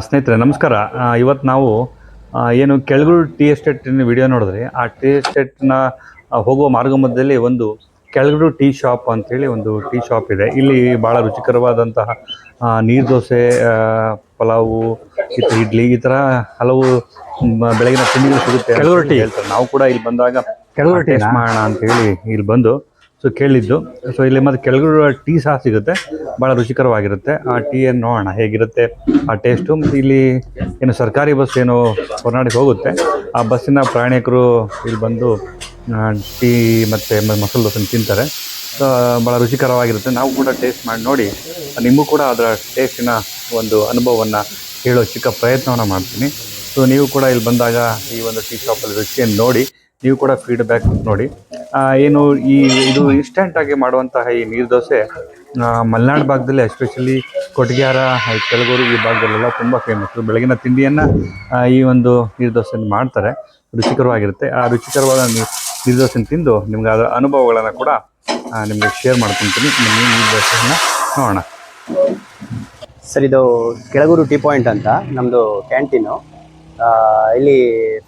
ಸ್ನೇಹಿತರೆ ನಮಸ್ಕಾರ ಇವತ್ತು ನಾವು ಏನು ಕೆಳಗೂರು ಟಿ ಎಸ್ಟೇಟಿನ ವಿಡಿಯೋ ನೋಡಿದ್ರೆ ಆ ಟಿ ಎಸ್ಟೇಟ್ನ ಹೋಗುವ ಮಾರ್ಗ ಮಧ್ಯದಲ್ಲಿ ಒಂದು ಕೆಳಗೂರು ಟೀ ಶಾಪ್ ಅಂತೇಳಿ ಒಂದು ಟೀ ಶಾಪ್ ಇದೆ ಇಲ್ಲಿ ಭಾಳ ರುಚಿಕರವಾದಂತಹ ನೀರು ದೋಸೆ ಪಲಾವು ಇಡ್ಲಿ ಈ ಥರ ಹಲವು ಬೆಳಗಿನ ತಿಂಡಿಗಳು ಸಿಗುತ್ತೆ ಕೆಳಗೂರು ಟೀ. ಹೇಳ್ತಾರೆ ನಾವು ಕೂಡ ಇಲ್ಲಿ ಬಂದಾಗ ಕೆಳಗೂರು? ಟೇಸ್ಟ್ ಮಾಡೋಣ ಅಂತೇಳಿ ಇಲ್ಲಿ ಬಂದು ಸೊ ಕೇಳಿದ್ದು. ಸೊ ಇಲ್ಲಿ ಮತ್ತು ಕೆಳಗಡೆ ಟೀ ಸಹ ಸಿಗುತ್ತೆ. ಭಾಳ ರುಚಿಕರವಾಗಿರುತ್ತೆ. ಆ ಟೀಯನ್ನು ನೋಡೋಣ ಹೇಗಿರುತ್ತೆ ಆ ಟೇಸ್ಟು ಮತ್ತು ಇಲ್ಲಿ ಏನು ಸರ್ಕಾರಿ ಬಸ್ ಏನು ಹೊರನಾಡಿಗೆ ಹೋಗುತ್ತೆ. ಆ ಬಸ್ಸಿನ ಪ್ರಯಾಣಿಕರು ಇಲ್ಲಿ ಬಂದು ಟೀ ಮತ್ತು ಮಸಾಲೆ ದೋಸೆ ತಿಂತಾರೆ. ಸೊ ಭಾಳ ರುಚಿಕರವಾಗಿರುತ್ತೆ. ನಾವು ಕೂಡ ಟೇಸ್ಟ್ ಮಾಡಿ ನೋಡಿ, ನಿಮಗೂ ಕೂಡ ಅದರ ಟೇಸ್ಟಿನ ಒಂದು ಅನುಭವವನ್ನು ಹೇಳೋ ಚಿಕ್ಕ ಪ್ರಯತ್ನವನ್ನು ಮಾಡ್ತೀನಿ. ಸೊ ನೀವು ಕೂಡ ಇಲ್ಲಿ ಬಂದಾಗ ಈ ಒಂದು ಟೀ ಶಾಪಲ್ಲಿ ರುಚಿಯನ್ನು ನೋಡಿ, ನೀವು ಕೂಡ ಫೀಡ್ಬ್ಯಾಕ್ ನೋಡಿ. ಏನು ಈ, ಇದು ಇನ್ಸ್ಟೆಂಟ್ ಆಗಿ ಮಾಡುವಂತಹ ಈ ನೀರು ದೋಸೆ ಮಲೆನಾಡು ಭಾಗದಲ್ಲಿ ಎಸ್ಪೆಷಲಿ ಕೊಟ್ಟಿಗೆಹಾರ ಕೆಲಗೂರು ಈ ಭಾಗದಲ್ಲೆಲ್ಲ ತುಂಬ ಫೇಮಸ್ ಬೆಳಗಿನ ತಿಂಡಿಯನ್ನು ಈ ಒಂದು ನೀರು ದೋಸೆಯನ್ನು ಮಾಡ್ತಾರೆ. ರುಚಿಕರವಾಗಿರುತ್ತೆ ಆ ರುಚಿಕರವಾದ ನೀರು ದೋಸೆನ ತಿಂದು ನಿಮ್ಗೆ ಅದರ ಅನುಭವಗಳನ್ನು ಕೂಡ ನಿಮಗೆ ಶೇರ್ ಮಾಡ್ಕೊತೀನಿ. ನೀರು ದೋಸೆಯನ್ನು ನೋಡೋಣ. ಸರ್, ಇದು ಕೆಳಗೂರು ಟೀ ಪಾಯಿಂಟ್ ಅಂತ ನಮ್ಮದು ಕ್ಯಾಂಟೀನು ಇಲ್ಲಿ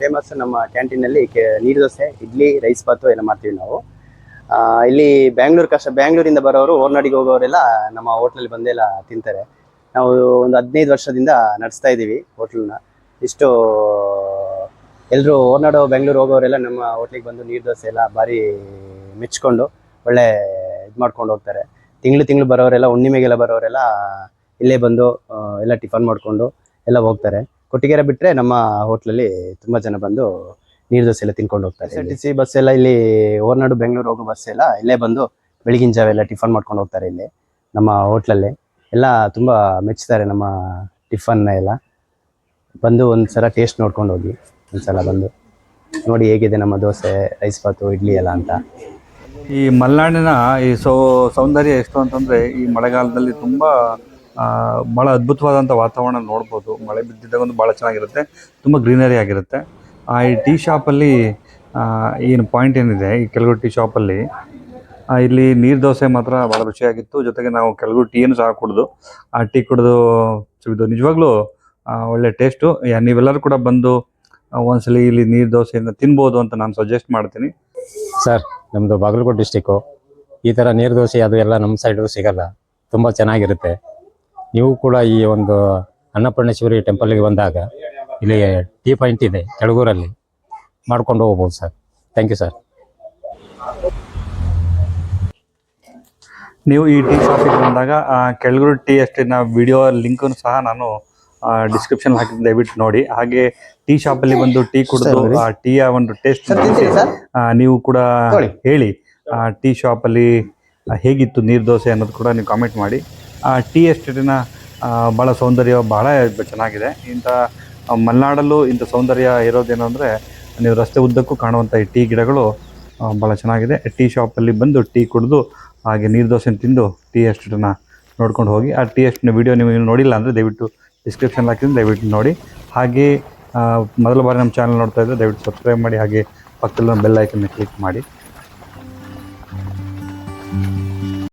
ಫೇಮಸ್ ನಮ್ಮ ಕ್ಯಾಂಟೀನಲ್ಲಿ ಕೆ, ನೀರು ದೋಸೆ, ಇಡ್ಲಿ ರೈಸ್ ಬಾತು ಎಲ್ಲ ಮಾಡ್ತೀವಿ ನಾವು. ಇಲ್ಲಿ ಬ್ಯಾಂಗ್ಳೂರು ಕಷ್ಟ ಬ್ಯಾಂಗ್ಳೂರಿಂದ ಬರೋರು ಓರ್ನಾಡಿಗೆ ಹೋಗೋರೆಲ್ಲ ನಮ್ಮ ಹೋಟ್ಲಲ್ಲಿ ಬಂದೆಲ್ಲ ತಿಂತಾರೆ. ನಾವು ಒಂದು ಹದಿನೈದು ವರ್ಷದಿಂದ ನಡೆಸ್ತಾ ಇದ್ದೀವಿ ಹೋಟ್ಲನ್ನ ಇಷ್ಟು ಎಲ್ಲರೂ ಓರ್ನಾಡು ಬೆಂಗಳೂರು ಹೋಗೋರೆಲ್ಲ ನಮ್ಮ ಹೋಟ್ಲಿಗೆ ಬಂದು ನೀರು ದೋಸೆ ಎಲ್ಲ ಭಾರಿ ಮೆಚ್ಕೊಂಡು ಒಳ್ಳೆ ಇದು ಮಾಡ್ಕೊಂಡು ಹೋಗ್ತಾರೆ. ತಿಂಗಳು ತಿಂಗಳು ಬರೋರೆಲ್ಲ, ಹುಣ್ಣಿಮೆಗೆಲ್ಲ ಬರೋರೆಲ್ಲ ಇಲ್ಲೇ ಬಂದು ಎಲ್ಲ ಟಿಫನ್ ಮಾಡಿಕೊಂಡು ಎಲ್ಲ ಹೋಗ್ತಾರೆ. ಕೊಟ್ಟಿಗೆರೆ ಬಿಟ್ಟರೆ ನಮ್ಮ ಹೋಟ್ಲಲ್ಲಿ ತುಂಬ ಜನ ಬಂದು ನೀರು ದೋಸೆ ಎಲ್ಲ ತಿನ್ಕೊಂಡು ಹೋಗ್ತಾರೆ ಎಸ್ ಟಿ ಸಿ ಬಸ್ ಎಲ್ಲ ಇಲ್ಲಿ ಹೊರನಾಡು ಬೆಂಗಳೂರು ಹೋಗೋ ಬಸ್ ಎಲ್ಲ ಇಲ್ಲೇ ಬಂದು ಬೆಳಗಿನ ಜಾವ ಎಲ್ಲ ಟಿಫನ್ ಮಾಡ್ಕೊಂಡು ಹೋಗ್ತಾರೆ ಇಲ್ಲಿ ನಮ್ಮ ಹೋಟ್ಲಲ್ಲಿ. ಎಲ್ಲ ತುಂಬ ಮೆಚ್ಚುತ್ತಾರೆ ನಮ್ಮ ಟಿಫನ್ನ ಎಲ್ಲ. ಬಂದು ಒಂದು ಸಲ ಟೇಸ್ಟ್ ನೋಡ್ಕೊಂಡು ಹೋಗಿ ಒಂದ್ಸಲ ಬಂದು. ನೋಡಿ ಹೇಗಿದೆ ನಮ್ಮ ದೋಸೆ ರೈಸ್ ಬಾತು ಇಡ್ಲಿ ಎಲ್ಲ ಅಂತ. ಈ ಮಲೆನಾಡಿನ ಈ ಸೌ ಸೌಂದರ್ಯ ಎಷ್ಟು ಅಂತಂದರೆ ಈ ಮಳೆಗಾಲದಲ್ಲಿ ತುಂಬ ಭಾಳ ಅದ್ಭುತವಾದಂಥ ವಾತಾವರಣ ನೋಡ್ಬೋದು. ಮಳೆ ಬಿದ್ದಿದ್ದಾಗ ಒಂದು ಭಾಳ ಚೆನ್ನಾಗಿರುತ್ತೆ. ತುಂಬ ಗ್ರೀನರಿ ಆಗಿರುತ್ತೆ. ಆ, ಈ ಟೀ ಶಾಪಲ್ಲಿ ಏನು ಪಾಯಿಂಟ್ ಏನಿದೆ? ಈ ಕೆಲವು ಟೀ ಶಾಪಲ್ಲಿ ಇಲ್ಲಿ ನೀರು ದೋಸೆ ಮಾತ್ರ ಭಾಳ ರುಚಿಯಾಗಿತ್ತು. ಜೊತೆಗೆ ನಾವು ಕೆಲವು ಟೀಯನ್ನು ಸಹ ಕುಡಿದು, ಆ ಟೀ ಕುಡಿದು, ಸೊ ಇದು ನಿಜವಾಗ್ಲೂ ಒಳ್ಳೆ ಟೇಸ್ಟು. ನೀವೆಲ್ಲರೂ ಕೂಡ ಬಂದು ಒಂದ್ಸಲಿ ಇಲ್ಲಿ ನೀರು ದೋಸೆಯನ್ನು ತಿನ್ಬೋದು ಅಂತ ನಾನು ಸಜೆಸ್ಟ್ ಮಾಡ್ತೀನಿ. ಸರ್ ನಮ್ಮದು ಬಾಗಲಕೋಟೆ ಡಿಸ್ಟಿಕ್ಕು ಈ ಥರ ನೀರು ದೋಸೆ ಅದು ಎಲ್ಲ ನಮ್ಮ ಸೈಡು ಸಿಗಲ್ಲ. ತುಂಬ ಚೆನ್ನಾಗಿರುತ್ತೆ. ನೀವು ಕೂಡ ಈ ಒಂದು ಅನ್ನಪೂರ್ಣೇಶ್ವರಿ ಟೆಂಪಲ್ಗೆ ಬಂದಾಗ ಇಲ್ಲಿ ಟೀ ಪಾಯಿಂಟ್ ಇದೆ ಕೆಳಗೂರಲ್ಲಿ ಮಾಡ್ಕೊಂಡು ಹೋಗ್ಬೋದು ಸರ್ ಥ್ಯಾಂಕ್ ಯು ಸರ್ ನೀವು ಈ ಟೀ ಶಾಪಿಗೆ ಬಂದಾಗ ಆ, ಕೆಳಗೂರು ಟೀ ಎಸ್ಟೇಟ್ನ ವಿಡಿಯೋ ಲಿಂಕನ್ನು ಸಹ ನಾನು ಡಿಸ್ಕ್ರಿಪ್ಷನ್ ಹಾಕಿದ್ದು ದಯವಿಟ್ಟು ನೋಡಿ. ಹಾಗೆ ಟೀ ಶಾಪಲ್ಲಿ ಬಂದು ಟೀ ಕುಡಿದು ಆ ಟೀಯ ಒಂದು ಟೇಸ್ಟ್ ನೀವು ಕೂಡ ಹೇಳಿ ಆ ಟೀ ಶಾಪಲ್ಲಿ ಹೇಗಿತ್ತು ನೀರು ದೋಸೆ ಅನ್ನೋದು ಕೂಡ ನೀವು ಕಾಮೆಂಟ್ ಮಾಡಿ. ಟೀ ಎಸ್ಟೇಟಿನ ಆ, ಭಾಳ ಸೌಂದರ್ಯ ಭಾಳ ಚೆನ್ನಾಗಿದೆ. ಇಂಥ ಆ, ಮಲೆನಾಡಲ್ಲೂ ಇಂಥ ಸೌಂದರ್ಯ ಇರೋದೇನು ಅಂದರೆ ನೀವು ರಸ್ತೆ ಉದ್ದಕ್ಕೂ ಕಾಣುವಂಥ ಈ ಟೀ ಗಿಡಗಳು ಆ, ಭಾಳ ಚೆನ್ನಾಗಿದೆ. ಟೀ ಶಾಪಲ್ಲಿ ಬಂದು ಟೀ ಕುಡಿದು ಹಾಗೆ ನೀರು ದೋಸೆನ ತಿಂದು ಟೀ ಎಸ್ಟೇಟನ್ನು ನೋಡ್ಕೊಂಡು ಹೋಗಿ ಆ ಟೀ ಎಸ್ಟಿನ ವಿಡಿಯೋ ನೀವು ನೋಡಿಲ್ಲ ಅಂದರೆ ದಯವಿಟ್ಟು ಡಿಸ್ಕ್ರಿಪ್ಷನ್ ಹಾಕಿದ್ರೆ ದಯವಿಟ್ಟು ನೋಡಿ. ಹಾಗೆ ಆ, ಮೊದಲ ಬಾರಿ ನಮ್ಮ ಚಾನಲ್ ನೋಡ್ತಾ ಇದ್ದರೆ ದಯವಿಟ್ಟು ಸಬ್ಸ್ಕ್ರೈಬ್ ಮಾಡಿ ಹಾಗೆ ಪಕ್ಕದಲ್ಲಿ ಬೆಲ್ ಐಕನ್ನ ಕ್ಲಿಕ್ ಮಾಡಿ.